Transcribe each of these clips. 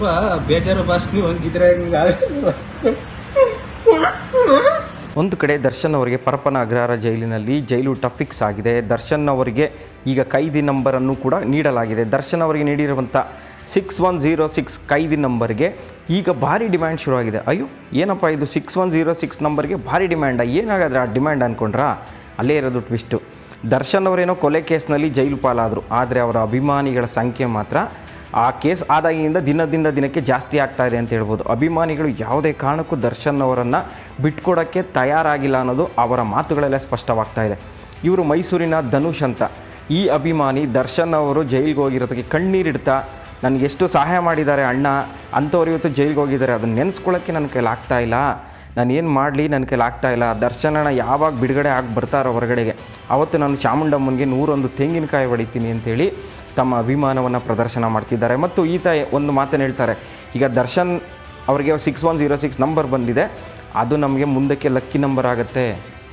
ತುಂಬಾ ಬೇಜಾರು ಬಾಸ್ ನೀವು ಒಂದು ಕಡೆ ದರ್ಶನ್ ಅವರಿಗೆ ಪರಪನ ಅಗ್ರಹಾರ ಜೈಲಿನಲ್ಲಿ ಜೈಲು ಟಫಿಕ್ಸ್ ಆಗಿದೆ. ದರ್ಶನ್ ಅವರಿಗೆ ಈಗ ಕೈದಿ ನಂಬರನ್ನು ಕೂಡ ನೀಡಲಾಗಿದೆ. ದರ್ಶನ್ ಅವರಿಗೆ ನೀಡಿರುವಂಥ ಸಿಕ್ಸ್ ಒನ್ ಜೀರೋ ಸಿಕ್ಸ್ ಕೈದಿ ನಂಬರ್ಗೆ ಈಗ ಭಾರಿ ಡಿಮ್ಯಾಂಡ್ ಶುರುವಾಗಿದೆ. ಅಯ್ಯೋ, ಏನಪ್ಪ ಇದು ಸಿಕ್ಸ್ ಒನ್ ಜೀರೋ ಸಿಕ್ಸ್ ನಂಬರ್ಗೆ ಭಾರಿ ಡಿಮ್ಯಾಂಡ? ಏನಾಗಾದ್ರೆ ಆ ಡಿಮ್ಯಾಂಡ್ ಅಂದ್ಕೊಂಡ್ರಾ ಅಲ್ಲೇ ಇರೋದು ಟ್ವಿಸ್ಟು ದರ್ಶನ್ ಅವರೇನೋ ಕೊಲೆ ಕೇಸ್ನಲ್ಲಿ ಜೈಲು ಪಾಲಾದರು. ಆದರೆ ಅವರ ಅಭಿಮಾನಿಗಳ ಸಂಖ್ಯೆ ಮಾತ್ರ ಆ ಕೇಸ್ ಆದಾಗಿನಿಂದ ದಿನದಿಂದ ದಿನಕ್ಕೆ ಜಾಸ್ತಿ ಆಗ್ತಾ ಇದೆ ಅಂತ ಹೇಳ್ಬೋದು. ಅಭಿಮಾನಿಗಳು ಯಾವುದೇ ಕಾರಣಕ್ಕೂ ದರ್ಶನ್ ಅವರನ್ನು ಬಿಟ್ಕೊಡೋಕ್ಕೆ ತಯಾರಾಗಿಲ್ಲ ಅನ್ನೋದು ಅವರ ಮಾತುಗಳಲ್ಲೇ ಸ್ಪಷ್ಟವಾಗ್ತಾ ಇದೆ. ಇವರು ಮೈಸೂರಿನ ಧನುಷ್ ಅಂತ. ಈ ಅಭಿಮಾನಿ ದರ್ಶನ್ ಅವರು ಜೈಲಿಗೆ ಹೋಗಿರೋದಕ್ಕೆ ಕಣ್ಣೀರಿಡ್ತಾ ನನಗೆ ಎಷ್ಟು ಸಹಾಯ ಮಾಡಿದ್ದಾರೆ ಅಣ್ಣ. ಅಂಥವ್ರು ಇವತ್ತು ಜೈಲಿಗೆ ಹೋಗಿದ್ದಾರೆ. ಅದನ್ನು ನೆನೆಸ್ಕೊಳ್ಳೋಕ್ಕೆ ನನ್ನ ಕೈಲಿ ಆಗ್ತಾ ಇಲ್ಲ. ನಾನು ಏನು ಮಾಡಲಿ? ನನ್ನ ಕೈಲಿ ಆಗ್ತಾ ಇಲ್ಲ. ದರ್ಶನ್ ಅಣ್ಣ ಯಾವಾಗ ಬಿಡುಗಡೆ ಆಗಿ ಬರ್ತಾರೋ ಹೊರಗಡೆಗೆ. ಅವತ್ತು ನಾನು ಚಾಮುಂಡಮ್ಮನಿಗೆ ನೂರೊಂದು ತೆಂಗಿನಕಾಯಿ ಹೊಡಿತೀನಿ ಅಂತೇಳಿ ತಮ್ಮ ಅಭಿಮಾನವನ್ನು ಪ್ರದರ್ಶನ ಮಾಡ್ತಿದ್ದಾರೆ. ಮತ್ತು ಈತ ಒಂದು ಮಾತನ್ನು ಹೇಳ್ತಾರೆ, ಈಗ ದರ್ಶನ್ ಅವರಿಗೆ six one zero six number ಬಂದಿದೆ, ಅದು ನಮಗೆ ಮುಂದಕ್ಕೆ ಲಕ್ಕಿ ನಂಬರ್ ಆಗುತ್ತೆ.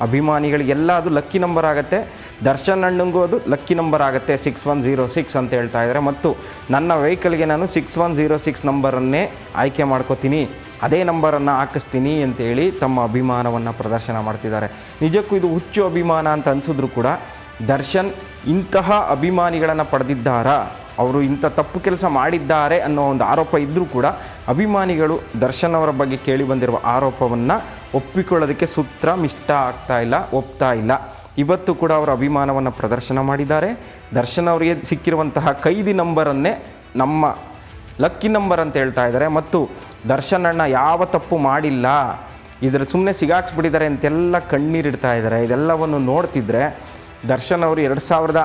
ಅಭಿಮಾನಿಗಳಿಗೆಲ್ಲ ಅದು ಲಕ್ಕಿ ನಂಬರ್ ಆಗುತ್ತೆ. ದರ್ಶನ್ ಅಣ್ಣಂಗೂ ಅದು ಲಕ್ಕಿ ನಂಬರ್ ಆಗುತ್ತೆ ಸಿಕ್ಸ್ ಒನ್ ಜೀರೋ ಸಿಕ್ಸ್ ಅಂತ ಹೇಳ್ತಾ ಇದ್ದಾರೆ. ಮತ್ತು ನನ್ನ ವೆಹಿಕಲ್ಗೆ ನಾನು ಸಿಕ್ಸ್ ಒನ್ ಜೀರೋ ಸಿಕ್ಸ್ ನಂಬರನ್ನೇ ಆಯ್ಕೆ ಮಾಡ್ಕೋತೀನಿ, ಅದೇ ನಂಬರನ್ನು ಹಾಕಿಸ್ತೀನಿ ಅಂತೇಳಿ ತಮ್ಮ ಅಭಿಮಾನವನ್ನು ಪ್ರದರ್ಶನ ಮಾಡ್ತಿದ್ದಾರೆ. ನಿಜಕ್ಕೂ ಇದು ಹುಚ್ಚು ಅಭಿಮಾನ ಅಂತ ಅನಿಸಿದ್ರು ಕೂಡ ದರ್ಶನ್ ಇಂತಹ ಅಭಿಮಾನಿಗಳನ್ನು ಪಡೆದಿದ್ದಾರಾ? ಅವರು ಇಂಥ ತಪ್ಪು ಕೆಲಸ ಮಾಡಿದ್ದಾರೆ ಅನ್ನೋ ಒಂದು ಆರೋಪ ಇದ್ದರೂ ಕೂಡ ಅಭಿಮಾನಿಗಳು ದರ್ಶನ್ ಅವರ ಬಗ್ಗೆ ಕೇಳಿ ಬಂದಿರುವ ಆರೋಪವನ್ನು ಒಪ್ಪಿಕೊಳ್ಳೋದಕ್ಕೆ ಸೂತ್ರ ಮಿಷ್ಟ ಆಗ್ತಾ ಇಲ್ಲ, ಒಪ್ತಾ ಇಲ್ಲ. ಇವತ್ತು ಕೂಡ ಅವರ ಅಭಿಮಾನವನ್ನು ಪ್ರದರ್ಶನ ಮಾಡಿದ್ದಾರೆ. ದರ್ಶನ್ ಅವರಿಗೆ ಸಿಕ್ಕಿರುವಂತಹ ಕೈದಿ ನಂಬರನ್ನೇ ನಮ್ಮ ಲಕ್ಕಿ ನಂಬರ್ ಅಂತ ಹೇಳ್ತಾ ಇದ್ದಾರೆ. ಮತ್ತು ದರ್ಶನ್ ಅಣ್ಣ ಯಾವ ತಪ್ಪು ಮಾಡಿಲ್ಲ ಇದರ ಸುಮ್ಮನೆ ಸಿಗಾಕ್ಸ್ಬಿಟ್ಟಿದ್ದಾರೆ ಅಂತೆಲ್ಲ ಕಣ್ಣೀರಿಡ್ತಾ ಇದ್ದಾರೆ. ಇದೆಲ್ಲವನ್ನು ನೋಡ್ತಿದ್ರೆ ದರ್ಶನ್ ಅವರು ಎರಡು ಸಾವಿರದ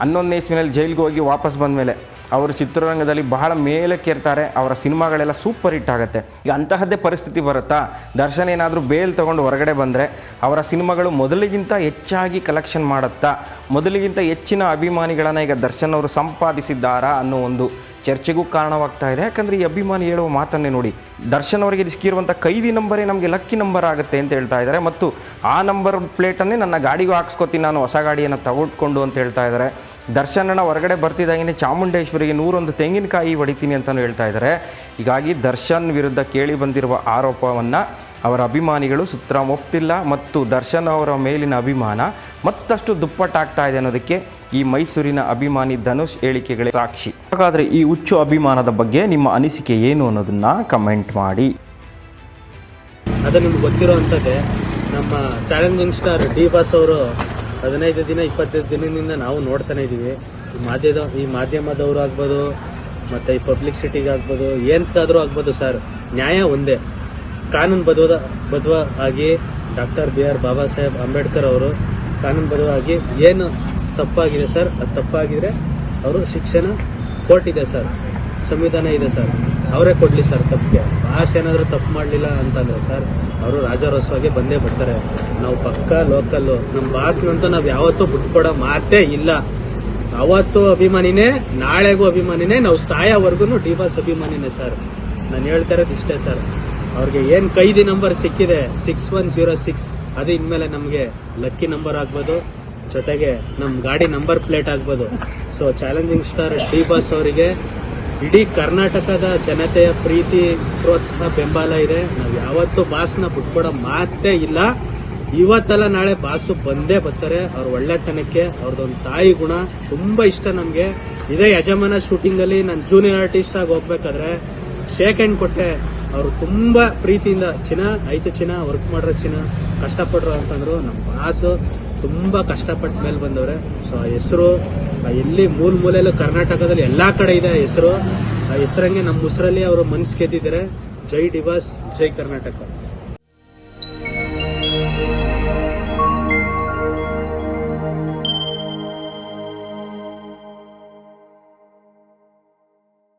ಹನ್ನೊಂದನೇ ಇಸ್ವಿನಲ್ಲಿ ಜೈಲಿಗೆ ಹೋಗಿ ವಾಪಸ್ ಬಂದ ಮೇಲೆ ಅವರು ಚಿತ್ರರಂಗದಲ್ಲಿ ಬಹಳ ಮೇಲಕ್ಕೇರ್ತಾರೆ ಅವರ ಸಿನಿಮಾಗಳೆಲ್ಲ ಸೂಪರ್ ಹಿಟ್ ಆಗುತ್ತೆ. ಈಗ ಅಂತಹದ್ದೇ ಪರಿಸ್ಥಿತಿ ಬರುತ್ತಾ? ದರ್ಶನ್ ಏನಾದರೂ ಬೇಲ್ ತೊಗೊಂಡು ಹೊರಗಡೆ ಬಂದರೆ ಅವರ ಸಿನಿಮಾಗಳು ಮೊದಲಿಗಿಂತ ಹೆಚ್ಚಾಗಿ ಕಲೆಕ್ಷನ್ ಮಾಡುತ್ತಾ? ಮೊದಲಿಗಿಂತ ಹೆಚ್ಚಿನ ಅಭಿಮಾನಿಗಳನ್ನು ಈಗ ದರ್ಶನ್ ಅವರು ಸಂಪಾದಿಸಿದ್ದಾರಾ ಅನ್ನೋ ಒಂದು ಚರ್ಚೆಗೂ ಕಾರಣವಾಗ್ತಾ ಇದೆ. ಯಾಕಂದರೆ ಈ ಅಭಿಮಾನಿ ಹೇಳುವ ಮಾತನ್ನೇ ನೋಡಿ, ದರ್ಶನ್ ಅವರಿಗೆ ಸಿಕ್ಕಿರುವಂಥ ಕೈದಿ ನಂಬರೇ ನಮಗೆ ಲಕ್ಕಿ ನಂಬರ್ ಆಗುತ್ತೆ ಅಂತ ಹೇಳ್ತಾ ಇದ್ದಾರೆ. ಮತ್ತು ಆ ನಂಬರ್ ಪ್ಲೇಟನ್ನೇ ನನ್ನ ಗಾಡಿಗೂ ಹಾಕ್ಸ್ಕೊತೀನಿ ನಾನು ಹೊಸ ಗಾಡಿಯನ್ನು ತಗೊಟ್ಕೊಂಡು ಅಂತ ಹೇಳ್ತಾ ಇದ್ದಾರೆ. ದರ್ಶನನ ಹೊರಗಡೆ ಬರ್ತಿದ್ದಾಗೇನೆ ಚಾಮುಂಡೇಶ್ವರಿಗೆ ನೂರೊಂದು ತೆಂಗಿನಕಾಯಿ ಹೊಡಿತೀನಿ ಅಂತಲೂ ಹೇಳ್ತಾ ಇದ್ದಾರೆ. ಹೀಗಾಗಿ ದರ್ಶನ್ ವಿರುದ್ಧ ಕೇಳಿ ಬಂದಿರುವ ಆರೋಪವನ್ನು ಅವರ ಅಭಿಮಾನಿಗಳು ಸುತ್ತ ಒಪ್ತಿಲ್ಲ. ಮತ್ತು ದರ್ಶನ್ ಅವರ ಮೇಲಿನ ಅಭಿಮಾನ ಮತ್ತಷ್ಟು ದುಪ್ಪಟ್ಟಾಗ್ತಾ ಇದೆ ಅನ್ನೋದಕ್ಕೆ ಈ ಮೈಸೂರಿನ ಅಭಿಮಾನಿ ಧನುಷ್ ಹೇಳಿಕೆಗಳೇ ಸಾಕ್ಷಿ. ಹಾಗಾದರೆ ಈ ಹುಚ್ಚು ಅಭಿಮಾನದ ಬಗ್ಗೆ ನಿಮ್ಮ ಅನಿಸಿಕೆ ಏನು ಅನ್ನೋದನ್ನ ಕಮೆಂಟ್ ಮಾಡಿ. ಅದು ನಿಮ್ಗೆ ಗೊತ್ತಿರೋ ಅಂಥದ್ದೇ, ನಮ್ಮ ಚಾಲೆಂಜಿಂಗ್ ಸ್ಟಾರ್ ಡಿ ಬಾಸ್ ಅವರು ಹದಿನೈದು ದಿನ, ಇಪ್ಪತ್ತೈದು ದಿನದಿಂದ ನಾವು ನೋಡ್ತಾನೆ ಇದ್ದೀವಿ ಈ ಮಾಧ್ಯಮ ಈ ಮಾಧ್ಯಮದವರು ಆಗ್ಬೋದು, ಮತ್ತು ಈ ಪಬ್ಲಿಸಿಟಿಗೆ ಆಗ್ಬೋದು ಏನಕ್ಕಾದರೂ ಆಗ್ಬೋದು ಸರ್. ನ್ಯಾಯ ಒಂದೇ. ಕಾನೂನು ಬದ್ಧ ಬದುವ ಆಗಿ doctor B R Baba Saheb Ambedkar ಅವರು ಕಾನೂನು ಬದ್ಧವಾಗಿ ಏನು ತಪ್ಪಾಗಿದೆ ಸರ್. ಅದು ತಪ್ಪಾಗಿದ್ರೆ ಅವರು ಶಿಕ್ಷಣ ಕೋರ್ಟ್ ಇದೆ ಸರ್. ಸಂವಿಧಾನ ಇದೆ ಸರ್. ಅವರೇ ಕೊಡಲಿ ಸರ್ ತಪ್ಪಿಗೆ. ಭಾಷೆ ಏನಾದರೂ ತಪ್ಪು ಮಾಡಲಿಲ್ಲ ಅಂತಂದರೆ ಸರ್, ಅವರು ರಾಜಾರೋಸವಾಗಿ ಬಂದೇ ಬರ್ತಾರೆ ನಾವು ಪಕ್ಕ ಲೋಕಲ್ಲು ನಮ್ಮ ಬಾಸ್ನಂತೂ ನಾವು ಯಾವತ್ತೂ ಬಿಟ್ಕೊಡೋ ಮಾತೇ ಇಲ್ಲ. ಅವತ್ತು ಅಭಿಮಾನಿನೇ, ನಾಳೆಗೂ ಅಭಿಮಾನಿನೇ, ನಾವು ಸಾಯೋವರೆಗೂ ಡಿ ಬಾಸ್ ಅಭಿಮಾನಿನೇ ಸರ್. ನಾನು ಹೇಳ್ತಾ ಇರೋದು ಇಷ್ಟೇ ಸರ್. ಅವ್ರಿಗೆ ಏನು ಕೈದಿ ನಂಬರ್ ಸಿಕ್ಕಿದೆ ಸಿಕ್ಸ್ ಒನ್ ಜೀರೋ ಸಿಕ್ಸ್ ಅದು ಇನ್ಮೇಲೆ ನಮಗೆ ಲಕ್ಕಿ ನಂಬರ್ ಆಗ್ಬೋದು. ಜೊತೆಗೆ ನಮ್ಮ ಗಾಡಿ ನಂಬರ್ ಪ್ಲೇಟ್ ಆಗ್ಬೋದು. So challenging star D boss ಅವರಿಗೆ ಇಡೀ ಕರ್ನಾಟಕದ ಜನತೆಯ ಪ್ರೀತಿ, ಪ್ರೋತ್ಸಾಹ, ಬೆಂಬಲ ಇದೆ. ನಾವು ಯಾವತ್ತೂ ಬಾಸ್ನ ಬಿಟ್ಕೊಡೋ ಮಾತೇ ಇಲ್ಲ. ಇವತ್ತಲ್ಲ ನಾಳೆ ಬಾಸು ಬಂದೇ ಬರ್ತಾರೆ. ಅವ್ರ ಒಳ್ಳೆತನಕ್ಕೆ ಅವ್ರದ್ದೊಂದು ತಾಯಿ ಗುಣ ತುಂಬಾ ಇಷ್ಟ ನಮಗೆ. ಇದೇ ಯಜಮಾನ ಶೂಟಿಂಗಲ್ಲಿ ನಾನು ಜೂನಿಯರ್ ಆರ್ಟಿಸ್ಟ್ ಆಗಿ ಹೋಗ್ಬೇಕಾದ್ರೆ ಶೇಕ್ ಹ್ಯಾಂಡ್ ಕೊಟ್ಟೆ ಅವರು ತುಂಬಾ ಪ್ರೀತಿಯಿಂದ, ಚಿನ್ನ ಐತೆ ಚಿನ್ನ ವರ್ಕ್ ಮಾಡಿರೋ ಚಿನ್ನ, ಕಷ್ಟಪಡ್ರು ಅಂತಂದ್ರು ನಮ್ಮ ಬಾಸು. ತುಂಬಾ ಕಷ್ಟಪಟ್ಟ ಮೇಲೆ ಬಂದವ್ರೆ. ಸೊ ಆ ಹೆಸರು ಎಲ್ಲಿ ಮೂಲ ಮೂಲೆಯಲ್ಲೂ ಕರ್ನಾಟಕದಲ್ಲಿ ಎಲ್ಲಾ ಕಡೆ ಇದೆ ಹೆಸರು. ಆ ಹೆಸರಂಗೆ ನಮ್ಮ ಉಸಿರಲ್ಲಿ ಅವರು ಮನ್ಸು ಗೆದ್ದಿದ್ದಾರೆ. ಜೈ ಡಿವಾಸ್, ಜೈ ಕರ್ನಾಟಕ.